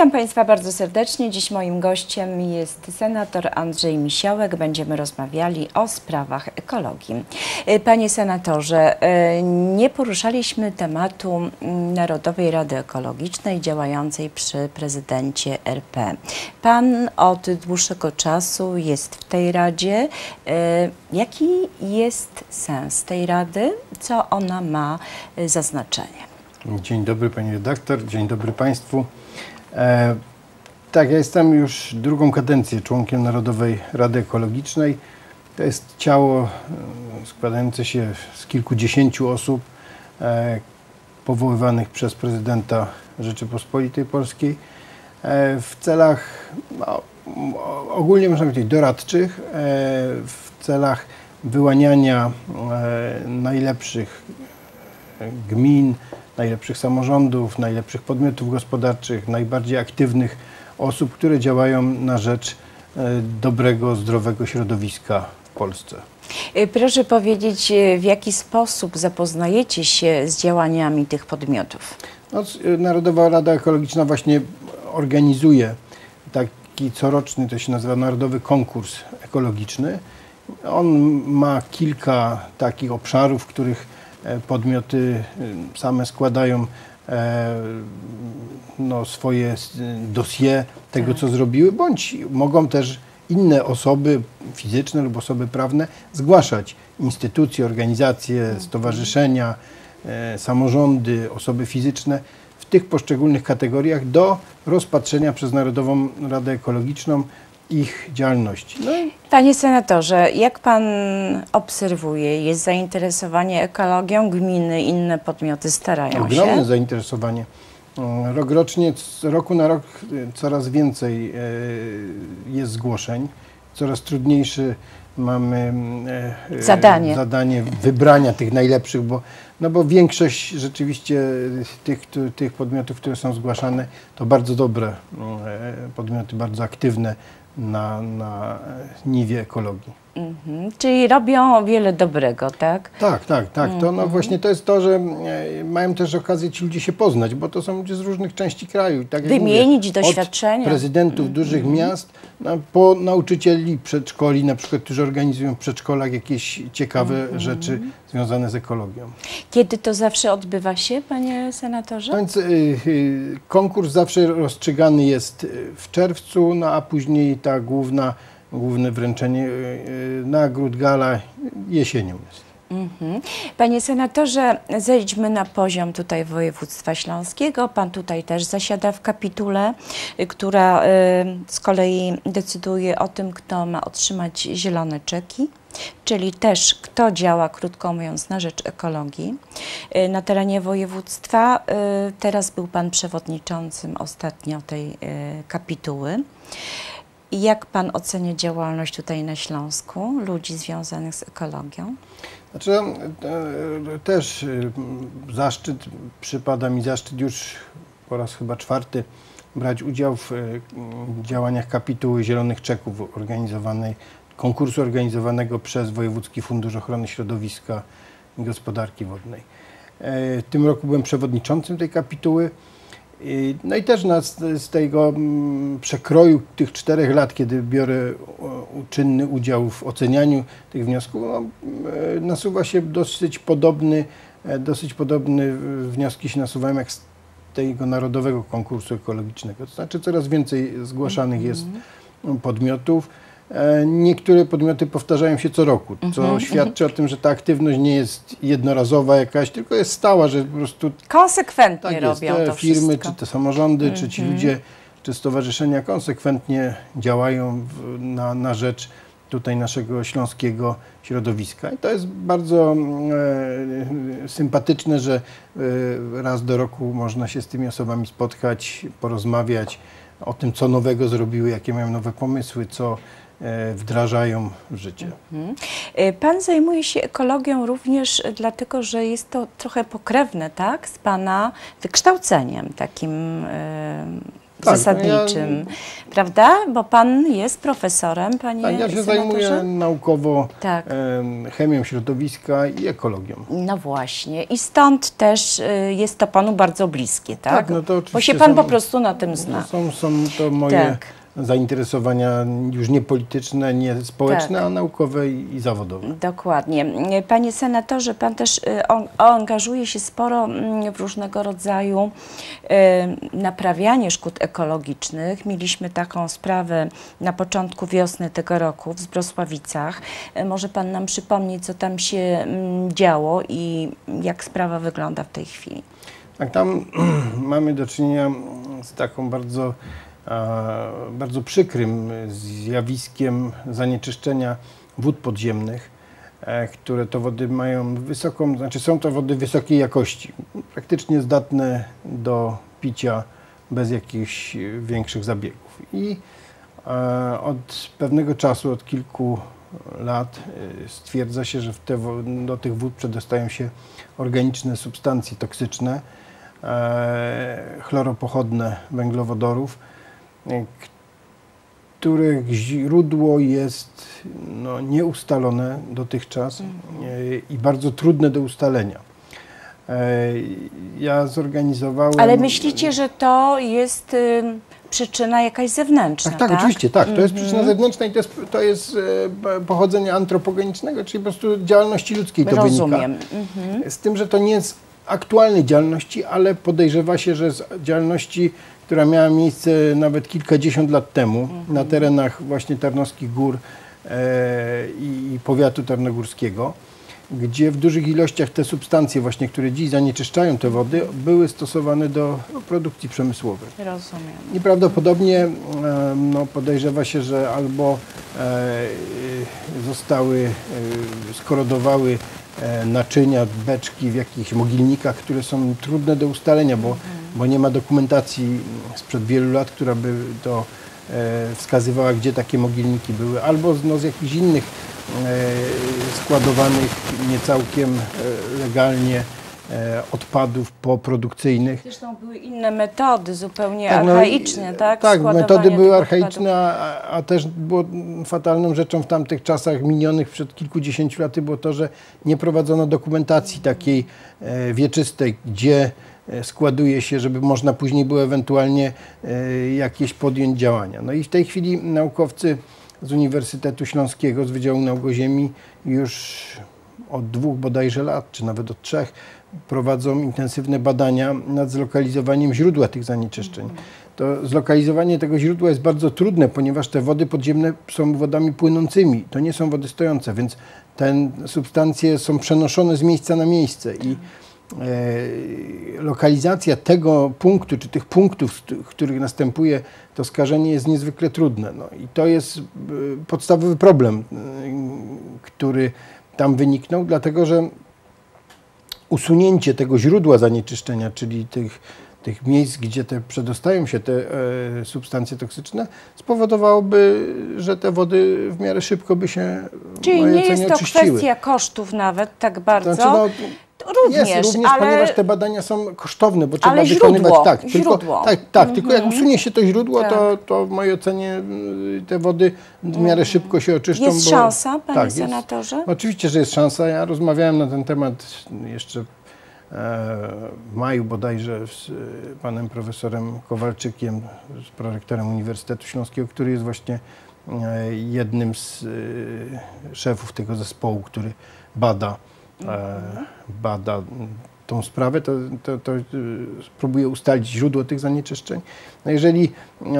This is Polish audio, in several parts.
Witam Państwa bardzo serdecznie. Dziś moim gościem jest senator Andrzej Misiołek. Będziemy rozmawiali o sprawach ekologii. E, Panie senatorze, e, nie poruszaliśmy tematu Narodowej Rady Ekologicznej działającej przy prezydencie RP. Pan od dłuższego czasu jest w tej radzie. E, Jaki jest sens tej rady? Co ona ma za znaczenie? Dzień dobry Pani redaktor, dzień dobry Państwu. E, tak, ja jestem już drugą kadencję członkiem Narodowej Rady Ekologicznej. To jest ciało e, składające się z kilkudziesięciu osób e, powoływanych przez prezydenta Rzeczypospolitej Polskiej e, w celach no, ogólnie można powiedzieć doradczych, e, w celach wyłaniania e, najlepszych gmin, najlepszych samorządów, najlepszych podmiotów gospodarczych, najbardziej aktywnych osób, które działają na rzecz e, dobrego, zdrowego środowiska w Polsce. Y, Proszę powiedzieć, y, w jaki sposób zapoznajecie się z działaniami tych podmiotów? No, Narodowa Rada Ekologiczna właśnie organizuje taki coroczny, to się nazywa Narodowy Konkurs Ekologiczny. On ma kilka takich obszarów, w których e, podmioty e, same składają e, no, swoje dossier tego, co zrobiły, bądź mogą też inne osoby fizyczne lub osoby prawne zgłaszać instytucje, organizacje, stowarzyszenia, e, samorządy, osoby fizyczne w tych poszczególnych kategoriach do rozpatrzenia przez Narodową Radę Ekologiczną ich działalności. No Panie senatorze, jak pan obserwuje, jest zainteresowanie ekologią, gminy, inne podmioty starają ogromne się? zainteresowanie. E, Rokrocznie, z roku na rok e, coraz więcej e, jest zgłoszeń, coraz trudniejszy mamy e, e, Zadanie. zadanie wybrania tych najlepszych, bo, no bo większość rzeczywiście tych, któ- tych podmiotów, które są zgłaszane, to bardzo dobre e, podmioty, bardzo aktywne na, na niwie ekologii. Mhm. Czyli robią wiele dobrego, tak? Tak, tak, tak. To Mhm. no właśnie to jest to, że e, mają też okazję ci ludzie się poznać, bo to są ludzie z różnych części kraju. Tak Wymienić mówię, doświadczenia. Mhm. Od prezydentów dużych miast no, po nauczycieli przedszkoli, na przykład, którzy organizują w przedszkolach jakieś ciekawe Mhm. rzeczy związane z ekologią. Kiedy to zawsze odbywa się, panie senatorze? Więc y, y, konkurs zawsze rozstrzygany jest y, w czerwcu, no a później ta główna, główne wręczenie y, y, nagród gala jesienią jest. Mhm. Panie senatorze, zejdźmy na poziom tutaj województwa śląskiego. Pan tutaj też zasiada w kapitule, y, która z kolei decyduje o tym, kto ma otrzymać zielone czeki. Czyli też kto działa, krótko mówiąc, na rzecz ekologii na terenie województwa. Teraz był Pan przewodniczącym ostatnio tej kapituły. Jak Pan ocenia działalność tutaj na Śląsku, ludzi związanych z ekologią? Znaczy, e, też e, zaszczyt, przypada mi zaszczyt już po raz chyba czwarty brać udział w e, działaniach kapituły Zielonych Czeków organizowanej, konkursu organizowanego przez Wojewódzki Fundusz Ochrony Środowiska i Gospodarki Wodnej. E, W tym roku byłem przewodniczącym tej kapituły. No i też na, z, tego mm, przekroju tych czterech lat, kiedy biorę czynny udział w ocenianiu tych wniosków, no, e, nasuwa się dosyć podobny, e, dosyć podobne wnioski się nasuwają jak z tego narodowego konkursu ekologicznego. To znaczy coraz więcej zgłaszanych jest podmiotów. E, Niektóre podmioty powtarzają się co roku, co świadczy o tym, że ta aktywność nie jest jednorazowa jakaś, tylko jest stała, że po prostu Konsekwentnie tak jest, robią te to firmy, wszystko. czy te samorządy, czy ci ludzie, czy stowarzyszenia konsekwentnie działają w, na, na rzecz tutaj naszego śląskiego środowiska. I to jest bardzo e, sympatyczne, że e, raz do roku można się z tymi osobami spotkać, porozmawiać o tym, co nowego zrobiły, jakie mają nowe pomysły, co wdrażają w życie. Mhm. Y, Pan zajmuje się ekologią również dlatego, że jest to trochę pokrewne, tak, z Pana wykształceniem takim y, Tak, zasadniczym, prawda? Bo pan jest profesorem, panie Tak, ja się senatorze? zajmuję naukowo Tak. em, chemią środowiska i ekologią. No właśnie. I stąd też jest to panu bardzo bliskie, tak? Tak, no to Bo się pan są- po prostu na tym zna. Są, są to moje Tak. Zainteresowania już nie polityczne, nie społeczne, Tak. a naukowe i, i zawodowe. Dokładnie. Panie senatorze, pan też y, on, angażuje się sporo mm, w różnego rodzaju y, naprawianie szkód ekologicznych. Mieliśmy taką sprawę na początku wiosny tego roku w Zbrosławicach. Y, Może pan nam przypomnieć, co tam się mm, działo i jak sprawa wygląda w tej chwili? Tak, tam mamy do czynienia z taką bardzo, bardzo przykrym zjawiskiem zanieczyszczenia wód podziemnych, e, które to wody mają wysoką, znaczy są to wody wysokiej jakości, praktycznie zdatne do picia bez jakichś większych zabiegów. I e, od pewnego czasu, od kilku lat e, stwierdza się, że te, do tych wód przedostają się organiczne substancje toksyczne, chloropochodne węglowodorów, których źródło jest no, nieustalone dotychczas e, i bardzo trudne do ustalenia. E, Ja zorganizowałem. Ale myślicie, że to jest y, przyczyna jakaś zewnętrzna, Tak, tak? tak, oczywiście, tak. To jest przyczyna zewnętrzna i to jest, to jest antropogenicznego, czyli po prostu działalności ludzkiej to Rozumiem. wynika. Z tym, że to nie jest aktualnej działalności, ale podejrzewa się, że z działalności, która miała miejsce nawet kilkadziesiąt lat temu na terenach właśnie Tarnowskich Gór e, i, powiatu tarnogórskiego, gdzie w dużych ilościach te substancje właśnie, które dziś zanieczyszczają te wody, były stosowane do produkcji przemysłowej. Rozumiem. I prawdopodobnie e, no, podejrzewa się, że albo e, zostały, skorodowały naczynia, beczki w jakichś mogilnikach, które są trudne do ustalenia, bo, bo nie ma dokumentacji sprzed wielu lat, która by to e, wskazywała, gdzie takie mogilniki były, albo z, no, z jakichś innych e, składowanych niecałkiem e, legalnie e, odpadów poprodukcyjnych. Zresztą były inne metody, zupełnie Tak, no archaiczne, tak? Tak, metody były archaiczne, a, a też było fatalną rzeczą w tamtych czasach minionych przed kilkudziesięciu laty było to, że nie prowadzono dokumentacji takiej e, wieczystej, gdzie e, składuje się, żeby można później było ewentualnie e, jakieś podjąć działania. No i w tej chwili naukowcy z Uniwersytetu Śląskiego, z Wydziału Nauk Ziemi już od dwóch bodajże lat, czy nawet od trzech, prowadzą intensywne badania nad zlokalizowaniem źródła tych zanieczyszczeń. To zlokalizowanie tego źródła jest bardzo trudne, ponieważ te wody podziemne są wodami płynącymi, to nie są wody stojące, więc te substancje są przenoszone z miejsca na miejsce i e, lokalizacja tego punktu, czy tych punktów, któ- których następuje to skażenie jest niezwykle trudne. No i to jest e, podstawowy problem, e, który tam wyniknął, dlatego że usunięcie tego źródła zanieczyszczenia, czyli tych, tych miejsc, gdzie te przedostają się te e, substancje toksyczne, spowodowałoby, że te wody w miarę szybko by się Czyli nie jest to oczyściły. kwestia kosztów nawet tak bardzo. Znaczy, no, również, jest, również, ale ponieważ te badania są kosztowne, bo trzeba Ale wykonywać źródło, tak, tylko, źródło. tak, tak tylko jak usunie się to źródło, Tak. to, to w mojej ocenie y, te wody w miarę szybko się oczyszczą. jest bo, szansa, panie tak, jest- senatorze? Oczywiście, że jest szansa. Ja rozmawiałem na ten temat jeszcze e, w maju bodajże z e, panem profesorem Kowalczykiem, z prorektorem Uniwersytetu Śląskiego, który jest właśnie e, jednym z e, szefów tego zespołu, który bada, bada tą sprawę, to, to, to e, spróbuje ustalić źródło tych zanieczyszczeń. No jeżeli e,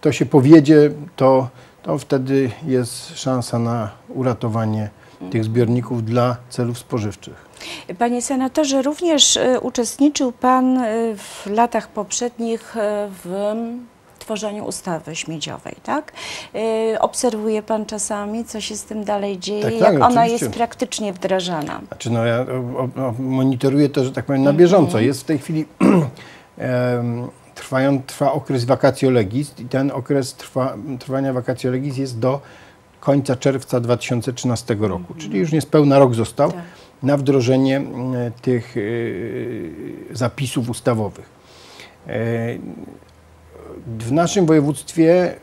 to się powiedzie, to, to wtedy jest szansa na uratowanie tych zbiorników dla celów spożywczych. Panie senatorze, również e, uczestniczył Pan e, w latach poprzednich e, w tworzeniu ustawy śmieciowej, tak? E, Obserwuje Pan czasami, co się z tym dalej dzieje, Tak, jak tak, ona oczywiście. jest praktycznie wdrażana. Znaczy, no ja o, o, monitoruję to, że tak powiem, na bieżąco. Jest w tej chwili trwają, trwa okres vacatio legis i ten okres trwa, trwania vacatio legis jest do końca czerwca 2013 roku, czyli już niespełna rok został Tak. na wdrożenie e, tych e, zapisów ustawowych. W naszym województwie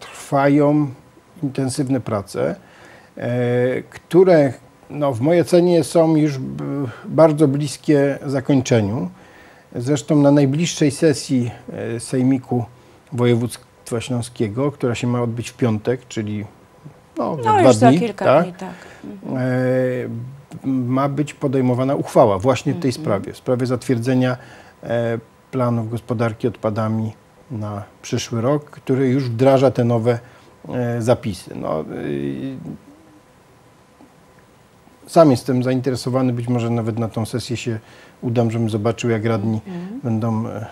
trwają intensywne prace, e, które no, w mojej ocenie są już bardzo bliskie zakończeniu. Zresztą na najbliższej sesji e, Sejmiku Województwa Śląskiego, która się ma odbyć w piątek, czyli no, za No dwa już za dni, kilka tak? dni, tak. e, ma być podejmowana uchwała właśnie w tej sprawie, w sprawie zatwierdzenia planów gospodarki odpadami na przyszły rok, który już wdraża te nowe e, zapisy. No, y, sam jestem zainteresowany, być może nawet na tą sesję się udam, żebym zobaczył, jak radni będą, e,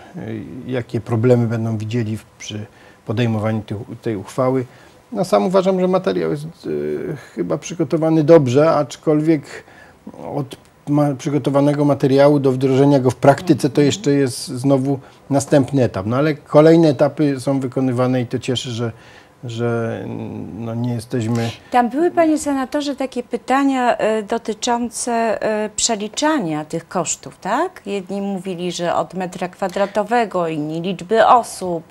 jakie problemy będą widzieli przy podejmowaniu tej, uchwały. No sam uważam, że materiał jest e, chyba przygotowany dobrze, aczkolwiek od ma, przygotowanego materiału do wdrożenia go w praktyce to jeszcze jest znowu następny etap. No ale kolejne etapy są wykonywane i to cieszy, że, że no, nie jesteśmy Tam były, panie senatorze, takie pytania e, dotyczące e, przeliczania tych kosztów, tak? Jedni mówili, że od metra kwadratowego, inni liczby osób.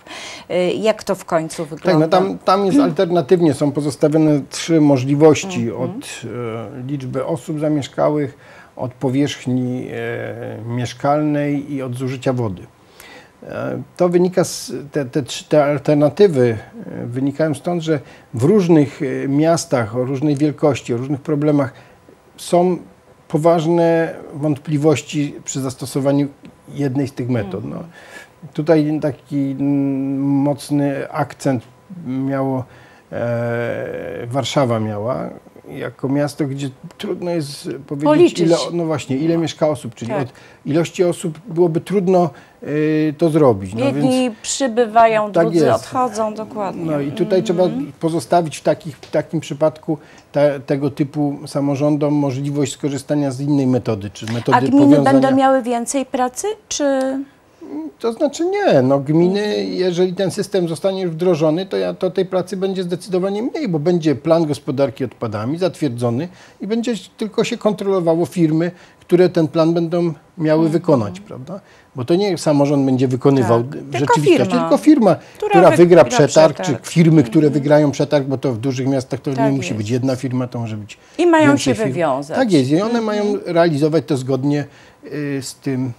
E, jak to w końcu Tak, wygląda? no tam, tam jest alternatywnie, są pozostawione trzy możliwości od e, liczby osób zamieszkałych, od powierzchni e, mieszkalnej i od zużycia wody. E, To wynika z, te, te, te alternatywy e, wynikają stąd, że w różnych miastach o różnej wielkości, o różnych problemach są poważne wątpliwości przy zastosowaniu jednej z tych metod. No, tutaj taki mm, mocny akcent miało e, Warszawa miała jako miasto, gdzie trudno jest powiedzieć, Policzyć. ile, no właśnie, ile mieszka osób, czyli Tak. od ilości osób byłoby trudno y, to zrobić. No, więc, Jedni przybywają, Tak drudzy jest. odchodzą, dokładnie. no i tutaj trzeba pozostawić w, takich, w takim przypadku te, tego typu samorządom możliwość skorzystania z innej metody, czy metody A gminy będą miały więcej pracy, czy... To znaczy nie, no gminy, jeżeli ten system zostanie już wdrożony, to, ja, to tej pracy będzie zdecydowanie mniej, bo będzie plan gospodarki odpadami zatwierdzony i będzie tylko się kontrolowało firmy, które ten plan będą miały wykonać, prawda? Bo to nie samorząd będzie wykonywał Tak, w tylko rzeczywistości, firma, tylko firma, która która, wy- wygra przetarg, przetarg. czy firmy, które wygrają przetarg, bo to w dużych miastach to Tak nie musi jest. być jedna firma, to może być I mają się firm. wywiązać. Tak jest i one mają realizować to zgodnie y, z tym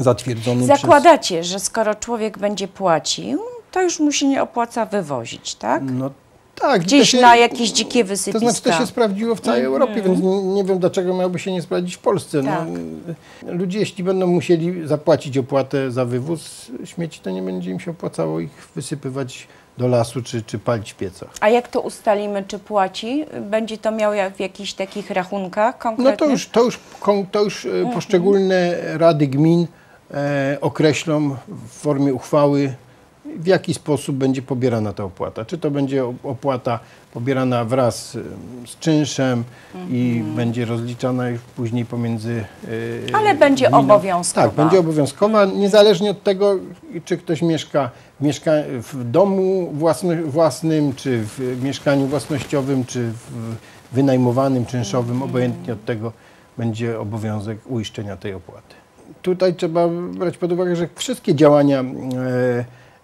zatwierdzonym przez... Zakładacie, że skoro człowiek będzie płacił, to już mu się nie opłaca wywozić, tak? No tak. to Gdzieś się- na jakieś dzikie To wysypiska. znaczy to się sprawdziło w całej Europie, więc nie, nie wiem dlaczego miałoby się nie sprawdzić w Polsce. Tak. No, ludzie jeśli będą musieli zapłacić opłatę za wywóz śmieci, to nie będzie im się opłacało ich wysypywać do lasu czy, czy palić w piecach. A jak to ustalimy, czy płaci? Będzie to miał w jakichś takich rachunkach konkretnych? No to już, to już, to już e, poszczególne rady gmin określą w formie uchwały, w jaki sposób będzie pobierana ta opłata. Czy to będzie opłata pobierana wraz e, z czynszem i będzie rozliczana już później pomiędzy. e, Ale będzie gminą. obowiązkowa. Tak, będzie obowiązkowa, niezależnie od tego, czy ktoś mieszka w, mieszka w domu własny, własnym, czy w mieszkaniu własnościowym, czy w wynajmowanym, czynszowym, obojętnie od tego będzie obowiązek uiszczenia tej opłaty. Tutaj trzeba brać pod uwagę, że wszystkie działania e,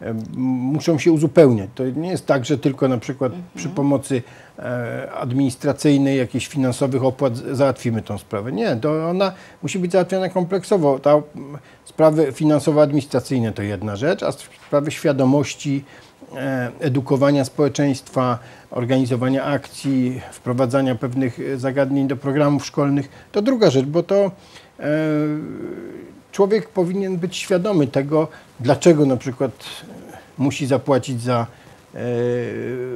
e, muszą się uzupełniać. To nie jest tak, że tylko na przykład przy pomocy e, administracyjnej, jakichś finansowych opłat załatwimy tą sprawę. Nie, to ona musi być załatwiona kompleksowo. Ta, mm, sprawy finansowo-administracyjne to jedna rzecz, a sprawy świadomości, edukowania społeczeństwa, organizowania akcji, wprowadzania pewnych zagadnień do programów szkolnych to druga rzecz, bo to człowiek powinien być świadomy tego, dlaczego na przykład e, musi zapłacić za e,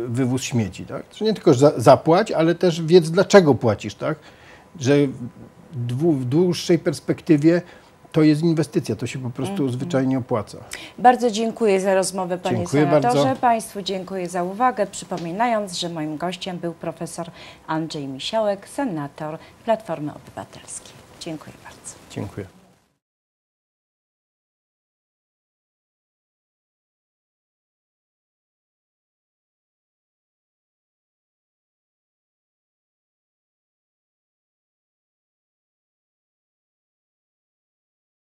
wywóz śmieci. Tak? Nie tylko za, zapłać, ale też wiedz, dlaczego płacisz. Tak? Że w, dłuższej perspektywie to jest inwestycja, to się po prostu zwyczajnie opłaca. Bardzo dziękuję za rozmowę, panie Dziękuję senatorze. bardzo. Państwu dziękuję za uwagę. Przypominając, że moim gościem był profesor Andrzej Misiołek, senator Platformy Obywatelskiej. Dziękuję bardzo. Dziękuję.